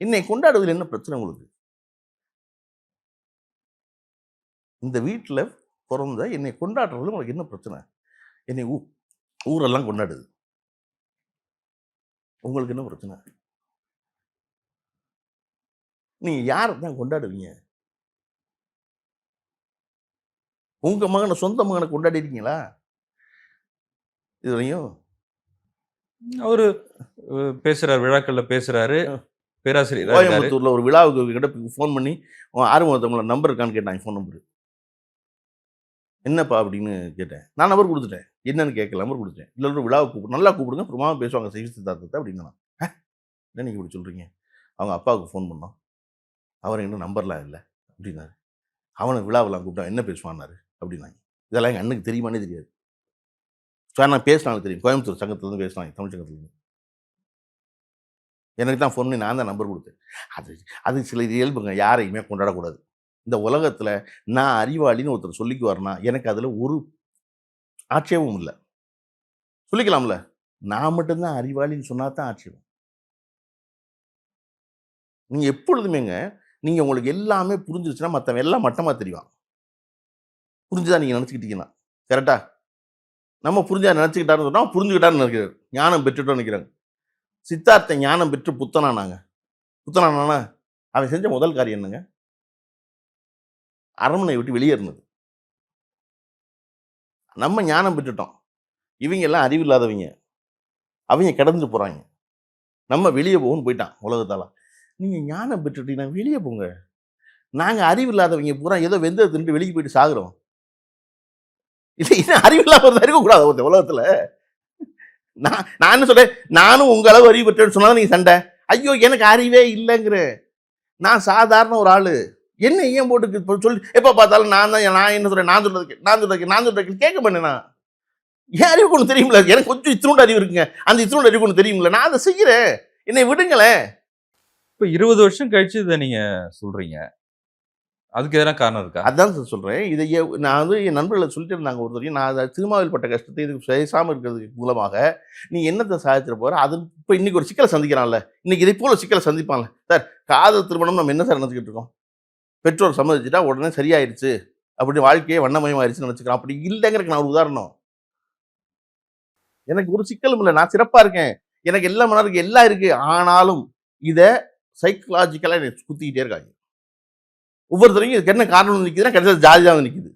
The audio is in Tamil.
என்னை கொண்டாடுவதில் என்ன பிரச்சனை உங்களுக்கு? இந்த வீட்டில் பிறந்த என்னை கொண்டாடுறதுல உங்களுக்கு என்ன பிரச்சனை? என்னை ஊ ஊரெல்லாம் கொண்டாடுது. உங்களுக்கு என்ன பிரச்சனை? நீங்க யாரை தான் கொண்டாடுவீங்க? உங்க மகனை சொந்த மகனை கொண்டாடிருக்கீங்களா இதுலையும் அவரு அஹ், பேசுறாரு விழாக்கள்ல பேசுறாரு. பேராசிரியர் கோயம்புத்தூரில் ஒரு விழாவுக்கு கிட்ட ஃபோன் பண்ணி உன் ஆறுமுகத்தவங்கள நம்பர் இருக்கான்னு கேட்டாங்க ஃபோன் நம்பர் என்னப்பா? அப்படின்னு கேட்டேன். நான் நம்பர் கொடுத்துட்டேன். என்னன்னு கேட்கல நம்பர் கொடுத்துட்டேன். இல்லை ஒரு விழாவை கூப்பிடு நல்லா கூப்பிடுங்க அப்புறமா பேசுவாங்க சிகிச்சை சித்தார்த்தத்தை அப்படின்னு நான் என்ன நீங்கள் இப்படி சொல்கிறீங்க அவங்க அப்பாவுக்கு ஃபோன் பண்ணோம். அவர் என்ன நம்பர்லாம் இல்லை அப்படின்னாரு. அவனை விழாவெல்லாம் கூப்பிட்டா என்ன பேசுவான்னாரு? அப்படின்னாங்க. இதெல்லாம் எங்கள் அண்ணனுக்கு தெரியுமானே தெரியாது. ஸோ நான் பேசினாலும் தெரியும். கோயம்புத்தூர் சங்கத்துலேருந்து பேசினாங்க தமிழ் சங்கத்துலேருந்து. எனக்கு தான் ஃபோன் பண்ணி நான் தான் நம்பர் கொடுத்தேன். அது அது சில இயல்புங்க. யாரையுமே கொண்டாடக்கூடாது. இந்த உலகத்தில் நான் அறிவாளின்னு ஒருத்தர் சொல்லிக்குவார்னா எனக்கு அதில் ஒரு ஆட்சேபமும் இல்லை. சொல்லிக்கலாம்ல. நான் மட்டும்தான் அறிவாளின்னு சொன்னா தான் ஆட்சேபம். நீங்கள் எப்பொழுதுமேங்க நீங்கள் உங்களுக்கு எல்லாமே புரிஞ்சிருச்சுன்னா மற்றவன் எல்லாம் மட்டமாக தெரியும் புரிஞ்சுதான் நீங்கள் நினச்சிக்கிட்டீங்கன்னா. கரெக்டா நம்ம புரிஞ்சா நினச்சிக்கிட்டாருன்னு சொன்னால் புரிஞ்சுக்கிட்டான்னு நினைக்கிறார். ஞானம் பெற்றுட்டோம்னு நினைக்கிறாங்க. சித்தார்த்த ஞானம் பெற்று புத்தனானாங்க புத்தனானானா அவன் செஞ்ச முதல் காரியம் என்னங்க? அரண்மனை விட்டு வெளியேறினது நம்ம ஞானம் பெற்றுட்டோம். இவங்க எல்லாம் அறிவில்லாதவங்க. அவங்க கிடந்து போகிறாங்க நம்ம வெளியே போகணும்னு போயிட்டான் உலகத்தால். நீங்கள் ஞானம் பெற்றுட்டீங்கன்னா வெளியே போங்க. நாங்கள் அறிவில்லாதவங்க பூரா ஏதோ வெந்ததை தின்ட்டு வெளியே போயிட்டு சாகுறோம். இல்லை இது அறிவில்லாமல் இருக்கக்கூடாது ஒருத்தன் உலகத்தில். நான் நான் என்ன சொல்கிறேன் நானும் உங்களவு அறிவு பெற்றேன்னு சொன்னால் நீங்கள் சண்டை. ஐயோ எனக்கு அறிவே இல்லைங்கிற. நான் சாதாரண ஒரு ஆள். என்ன ஏன் போட்டு சொல்லி எப்போ பார்த்தாலும் நான் தான் நான் என்ன சொல்கிறேன் நான் சொல்கிறதுக்கு நான் சொல்றது நான் சொல்றது கேட்க மாட்டேனா என் அறிவு ஒன்று தெரியுமில்ல? எனக்கு கொஞ்சம் இத்தினோண்டு அறிவு இருக்குங்க. அந்த இத்தினோண்டு அறிவு ஒன்று தெரியுமில்ல? நான் அதை செய்கிறேன் என்னை விடுங்களேன். இப்போ இருபது வருஷம் கழிச்சு இதை நீங்கள் சொல்கிறீங்க அதுக்கு எதனா காரணம் இருக்கா? அதான் சார் சொல்கிறேன் இதை நான் வந்து என் நண்பர்களை சொல்லிட்டு இருந்தாங்க ஒருத்தரையும் நான் அதை திருமாவில் பட்ட கஷ்டத்தை இதுக்கு பேசாமல் இருக்கிறதுக்கு மூலமாக நீ என்னத்தை சாதிச்சிட போகிற அது இப்போ இன்னைக்கு ஒரு சிக்கலை சந்திக்கிறான்ல. இன்னைக்கு இதை போல சிக்கலை சந்திப்பான்ல. சார் காதல் திருமணம் நம்ம என்ன சார் நினச்சிக்கிட்டு இருக்கோம்? பெற்றோர் சம்மதிச்சுட்டா உடனே சரியாயிருச்சு. அப்படி வாழ்க்கையே வண்ணமயமாயிருச்சுன்னு நினச்சிக்கிறோம். அப்படி இல்லைங்கிறதுக்கு நான் ஒரு உதாரணம். எனக்கு ஒரு சிக்கலும் இல்லை. நான் சிறப்பாக இருக்கேன். எனக்கு எல்லா மனம் இருக்குது எல்லாம் இருக்குது ஆனாலும் இதை சைக்கலாஜிக்கலாக என்னை குத்திக்கிட்டே இருக்காங்க ஒவ்வொருத்தரையும் இதுக்கு என்ன காரணம் நிற்கிதுன்னா கிடைச்சது ஜாதி தான் நிற்கிது